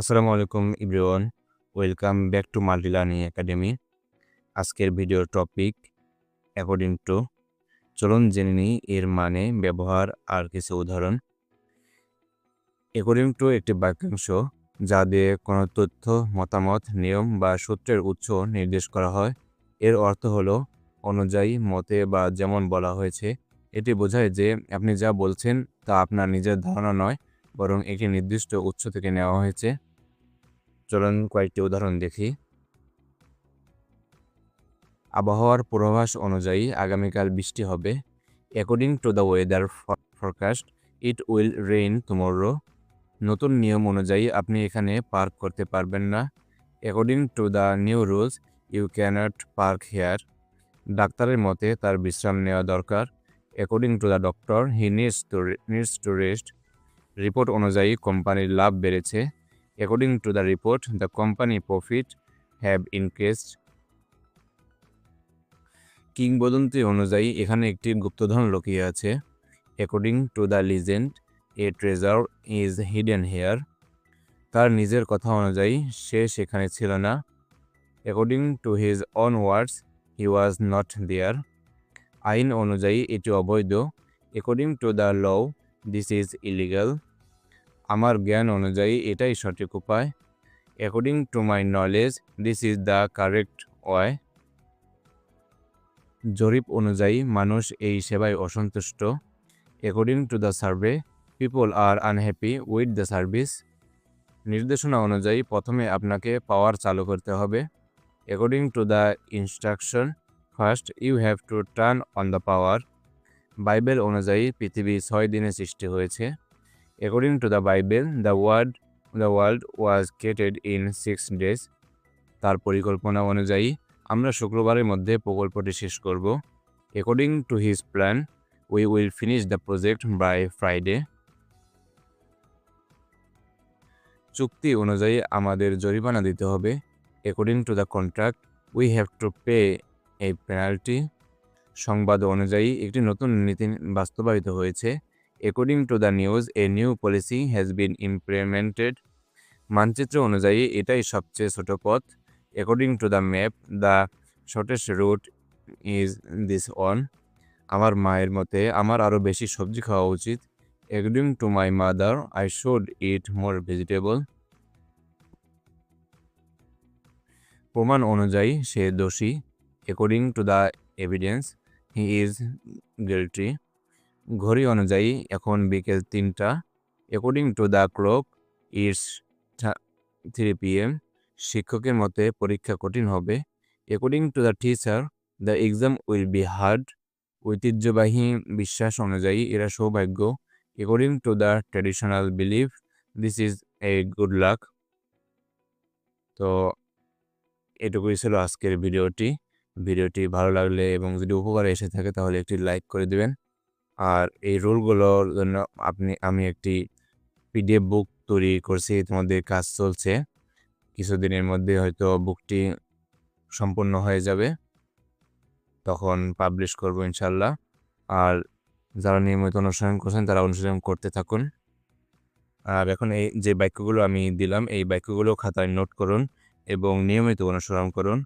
আসসালামু আলাইকুম everyone welcome back to multi learning academy. আজকের ভিডিওর টপিক অ্যাকর্ডিং টু, চলুন জেনে নিই এর মানে ব্যবহার আর কিছু উদাহরণ। অ্যাকর্ডিং টু একটি বাক্যাংশ যা দিয়ে কোনো তথ্য, মতামত, নিয়ম বা সূত্রের উৎস নির্দেশ করা হয়। এর অর্থ হলো অনুযায়ী, মতে বা যেমন বলা হয়েছে। এটি বোঝায় যে আপনি যা বলছেন তা আপনার নিজের ধারণা নয় বরং একটি নির্দিষ্ট উৎস থেকে নেওয়া হয়েছে। চলুন কয়েকটি উদাহরণ দেখি। আবহাওয়ার পূর্বাভাস অনুযায়ী আগামীকাল বৃষ্টি হবে। According to the weather forecast it will rain tomorrow নতুন নিয়ম অনুযায়ী আপনি এখানে পার্ক করতে পারবেন না। According to the new rules you can't park here ডাক্তারের মতে তার বিশ্রাম নেওয়া দরকার। According to the doctor he needs to needs to rest report অনুযায়ী কোম্পানির লাভ বেড়েছে। According to the report the company profit have increased কিংবদন্তি অনুযায়ী, এখানে একটি গুপ্তধন লুকিয়ে আছে। According to the legend a treasure is hidden here তার নিজের কথা অনুযায়ী, সে সেখানে ছিল না। According to his own words he was not there আইন অনুযায়ী, এটি অবৈধ। According to the law this is illegal আমার জ্ঞান অনুযায়ী এটাই সঠিক উপায়। According to my knowledge this is the correct way জরিপ অনুযায়ী মানুষ এই সেবায় অসন্তুষ্ট। According to the survey people are unhappy with the service নির্দেশনা অনুযায়ী প্রথমে আপনাকে পাওয়ার চালু করতে হবে। According to the instruction first you have to turn on the power Bible অনুযায়ী পৃথিবী ছয় দিনে সৃষ্টি হয়েছে। According to the Bible the world the world was created in six days তার পরিকল্পনা অনুযায়ী, আমরা শুক্রবারের মধ্যে প্রকল্পটি শেষ করব। According to his plan we will finish the project by Friday চুক্তি অনুযায়ী আমাদের জরিমানা দিতে হবে। According to the contract we have to pay এই পেনাল্টি সংবাদ অনুযায়ী একটি নতুন নীতি বাস্তবায়িত হয়েছে। According to the news a new policy has been implemented মানচিত্র অনুযায়ী এটাই সবচেয়ে ছোট পথ। According to the map the shortest route is this on আমার মায়ের মতে, আমার আরও বেশি সবজি খাওয়া উচিত। According to my mother I should eat more vegetable প্রমাণ অনুযায়ী সে দোষী। According to the evidence he is guilty ঘড়ি অনুযায়ী এখন বিকেল তিনটা। According to the clock it's three P M শিক্ষকের মতে পরীক্ষা কঠিন হবে। According to the teacher the exam will be hard ঐতিহ্যবাহী বিশ্বাস অনুযায়ী এরা সৌভাগ্য। According to the traditional believe this is a good luck তো এটুকুই ছিল আজকের ভিডিওটি। ভিডিওটি ভালো লাগলে এবং যদি উপকারে এসে থাকে তাহলে একটি লাইক করে দেবেন। আর এই রুলগুলোর জন্য আপনি, আমি একটি পিডিএফ বুক তৈরি করছি। তোমাদের কাজ চলছে। কিছুদিনের মধ্যে হয়তো বুকটি সম্পূর্ণ হয়ে যাবে। তখন পাবলিশ করব ইনশাল্লাহ। আর যারা নিয়মিত অনুসরণ করছেন, তারা অনুসরণ করতে থাকুন। আর এখন এই যে বাক্যগুলো আমি দিলাম, এই বাক্যগুলো খাতায় নোট করুন এবং নিয়মিত অনুসরণ করুন।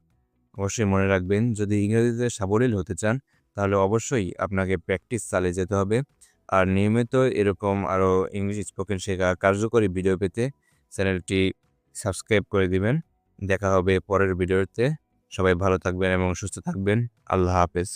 অবশ্যই মনে রাখবেন, যদি ইংরেজিতে সাবলীল হতে চান তাহলে অবশ্যই আপনাকে প্র্যাকটিস চালিয়ে যেতে হবে। আর নিয়মিত এরকম আরও ইংলিশ স্পোকেন শেখা কার্যকরী ভিডিও পেতে চ্যানেলটি সাবস্ক্রাইব করে দিবেন। দেখা হবে পরের ভিডিওতে সবাই ভালো থাকবেন এবং সুস্থ থাকবেন। আল্লাহ হাফেজ।